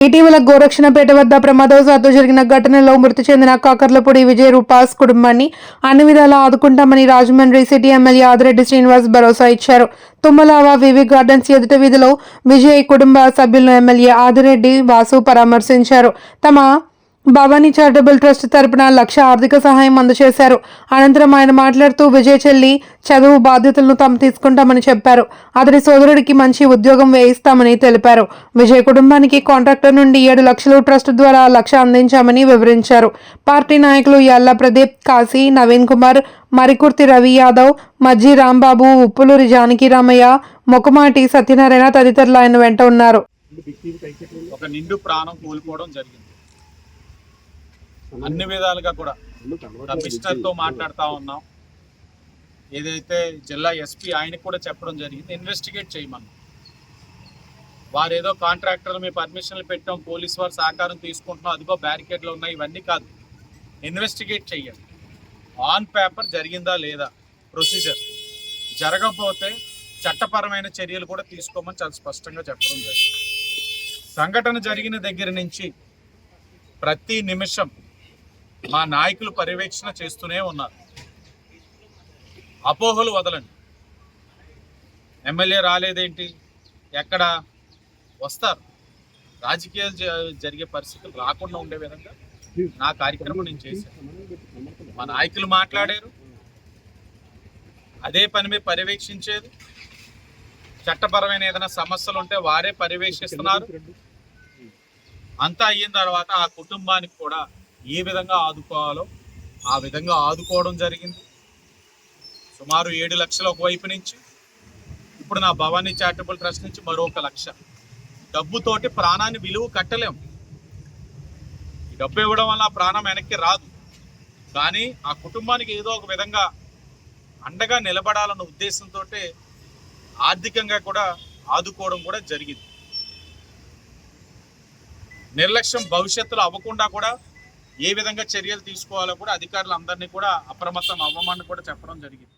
ఇటీవల గోరక్షణపేట వద్ద ప్రమాదవశాత్తు జరిగిన ఘటనలో మృతి చెందిన కాకర్లపూడి విజయ్ రూపాస్ కుటుంబాన్ని అన్ని విధాలా ఆదుకుంటామని రాజమండ్రి సిటీ ఎమ్మెల్యే ఆదిరెడ్డి శ్రీనివాస్ భరోసా ఇచ్చారు. తుమ్మలావ వివి గార్డెన్స్ ఎదుట వీధిలో విజయ్ కుటుంబ సభ్యులను ఎమ్మెల్యే ఆదిరెడ్డి వాసు పరామర్శించారు. తమ భవానీ చారిటబుల్ ట్రస్ట్ తరపున లక్ష ఆర్థిక సహాయం అందజేశారు. అనంతరం ఆయన మాట్లాడుతూ విజయ్ చెల్లి చదువు బాధ్యతలను తాము తీసుకుంటామని చెప్పారు. అతడి సోదరుడికి మంచి ఉద్యోగం వేయిస్తామని తెలిపారు. విజయ్ కుటుంబానికి కాంట్రాక్టర్ నుండి ఏడు లక్షలు ట్రస్ట్ ద్వారా లక్ష అందించామని వివరించారు. పార్టీ నాయకులు యల్లా ప్రదీప్ కాశీ నవీన్ కుమార్ మరికుర్తి రవి యాదవ్ మజ్జి రాంబాబు ఉప్పులూరి జానకిరామయ్య ముఖమాటి సత్యనారాయణ తదితరులు ఆయన వెంట ఉన్నారు. ఒక నిండు ప్రాణం కోల్పోవడం జరిగింది. అన్ని విధాలుగా కూడా. కమిషనర్తో మాట్లాడుతా ఉన్నాం. ఏదైతే జిల్లా ఎస్పీ ఆయనకు కూడా చెప్పడం జరిగింది ఇన్వెస్టిగేట్ చేయమన్నాం వారు ఏదో కాంట్రాక్టర్లు మీ పర్మిషన్లు పెట్టాం పోలీస్ వారు సహకారం తీసుకుంటున్నాం అదిగో బ్యారికేడ్లు ఉన్నాయి ఇవన్నీ కాదు. ఇన్వెస్టిగేట్ చెయ్యండి. ఆన్ పేపర్ జరిగిందా లేదా? ప్రొసీజర్ జరగకపోతే చట్టపరమైన చర్యలు కూడా తీసుకోమని చాలా స్పష్టంగా చెప్పడం జరిగింది. సంఘటన జరిగిన దగ్గర నుంచి ప్రతి నిమిషం మా నాయకులు పర్యవేక్షణ చేస్తూనే ఉన్నారు. అపోహలు వదలండి. ఎమ్మెల్యే రాలేదేంటి? ఎక్కడ? వస్తారు. రాజకీయాలు జ- జరిగే పరిస్థితులు రాకుండా ఉండే విధంగా నా కార్యక్రమం నేను చేశాను. మా నాయకులు మాట్లాడారు. అదే పని మీద పర్యవేక్షించేది. చట్టపరమైన ఏదైనా సమస్యలు ఉంటే వారే పర్యవేక్షిస్తున్నారు. అంతా అయిన తర్వాత ఆ కుటుంబానికి కూడా ఏ విధంగా ఆదుకోవాలో ఆ విధంగా ఆదుకోవడం జరిగింది. సుమారు ఏడు లక్షలు ఒకవైపు నుంచి ఇప్పుడు నా భవానీ చారిటబుల్ ట్రస్ట్ నుంచి మరొక లక్ష. డబ్బుతోటి ప్రాణాన్ని విలువ కట్టలేం. ఈ డబ్బు ఇవ్వడం వల్ల ప్రాణం వెనక్కి రాదు. కానీ ఆ కుటుంబానికి ఏదో ఒక విధంగా అండగా నిలబడాలన్న ఉద్దేశంతో ఆర్థికంగా కూడా ఆదుకోవడం కూడా జరిగింది. నిర్లక్ష్యం భవిష్యత్తులో అవ్వకుండా కూడా ఏ విధంగా చర్యలు తీసుకోవాలో కూడా అధికారులు అందరినీ కూడా అప్రమత్తం అవ్వమని కూడా చెప్పడం జరిగింది.